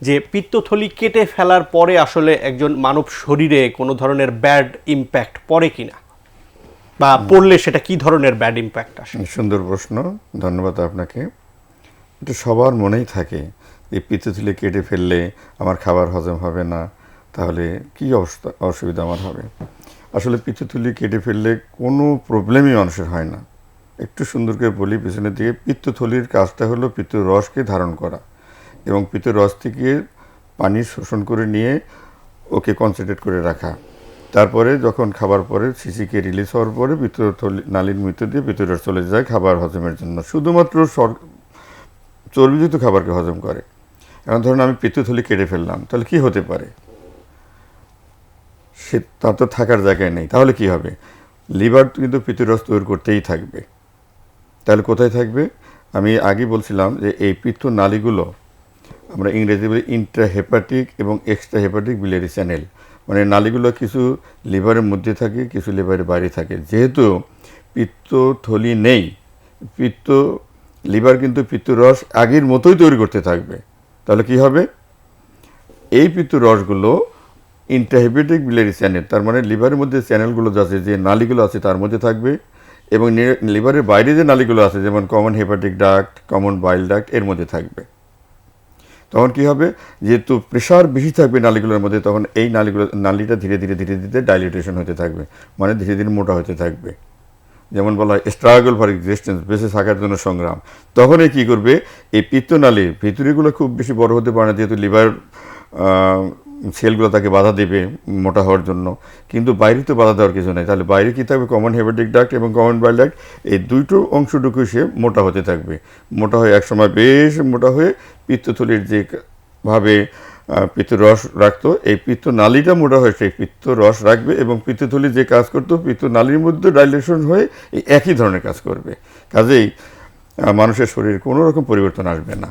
যে পিত্তথলি কেটে ফেলার পরে আসলে একজন মানব শরীরে কোনো ধরনের ব্যাড ইম্প্যাক্ট পড়ে কিনা? বা পড়লে সেটা কি ধরনের ব্যাড ইম্প্যাক্ট আসে? সুন্দর প্রশ্ন, ধন্যবাদ আপনাকে। এটা সবার মনেই থাকে যে পিত্তথলি কেটে ফেললে আমার খাবার হজম হবে না, তাহলে কি অবস্থা, অসুবিধা আমার হবে? আসলে পিত্তথলি কেটে ফেললে কোনো প্রবলেমই মানুষের হয় না। একটু সুন্দর করে বলি, পিছনের দিকে পিত্তথলির কাজটা হলো পিত্ত রসকে ধারণ করা। এবং পিত্ত রস থেকে পানি শোষণ করে নিয়ে ওকে কনসেন্ট্রেট করে রাখা। তারপরে যখন খাবার পরে সিসিকে রিলিজ হওয়ার পরে পিত্তথলি নালীর মৃত্যু দিয়ে পিত্তরস চলে যায় খাবার হজমের জন্য। শুধুমাত্র চর্বিযুক্ত খাবারকে হজম করে। এখন ধরুন আমি পিত্তথলি কেটে ফেললাম, তাহলে কি হতে পারে? সে তার তো থাকার জায়গায় নেই, তাহলে কি হবে? লিভার কিন্তু পিত্তরস তৈরি করতেই থাকবে। তাহলে কোথায় থাকবে? আমি আগে বলছিলাম যে এই পিত্ত নালীগুলো আমরা ইংরেজি বলি ইন্ট্রাহেপাটিক এবং এক্সট্রা হেপাটিক বিলিয়ারি চ্যানেল মানে নালীগুলো কিছু লিভারের মধ্যে থাকে, কিছু লিভারের বাইরে থাকে। যেহেতু পিত্তথলি নেই, পিত্ত, লিভার কিন্তু পিত্তরস আগের মতোই তৈরি করতে থাকবে। তাহলে কি হবে? এই পিত্ত রসগুলো ইন্টারহেপেটিক বিলিয়ারি চ্যানেল তার মানে লিভারের মধ্যে চ্যানেলগুলো আছে, যে নালীগুলো আছে, তার মধ্যে থাকবে। এবং লিভারের বাইরে যে নালীগুলো আছে, যেমন common hepatic duct common bile duct এর মধ্যে থাকবে। তখন কি হবে? যেহেতু প্রেশার বেশি থাকবে নালিগুলোর মধ্যে, তখন এই নালীগুলো, নালিটা ধীরে ধীরে ধীরে ধীরে ডাইলিটেশন হতে থাকবে। মানে ধীরে ধীরে মোটা হতে থাকবে। যেমন বলা হয় স্ট্রাগল ফর এক্সিস্টেন্স বেঁচে থাকার জন্য সংগ্রাম। তখন এই কী করবে? এই পিত্তনালীর ভিতরিগুলো খুব বেশি বড় হতে পারে না, যেহেতু লিভার সেলগুলো তাকে বাধা দেবে মোটা হওয়ার জন্য। কিন্তু বাইরে তো বাধা দেওয়ার কিছু নেই। তাহলে বাইরে কী থাকবে? কমন হেপাটিক ডাক্ট এবং কমন বাইল ডাক্ট এই দুইটো অংশটুকু সে মোটা হতে থাকবে। মোটা হয়ে একসময় বেশ মোটা হয়ে পিত্তথলির যে ভাবে আহ, পিত্ত রস রাখতো এই পিত্ত নালীটা মোটা হয়ে সেই পিত্ত রস রাখবে এবং পিত্তথলি যে কাজ করতো পিত্ত নালীর মধ্যে ডাইলেশন হয়ে এই একই ধরনের কাজ করবে। কাজেই মানুষের শরীরে কোনো রকম পরিবর্তন আসবে না।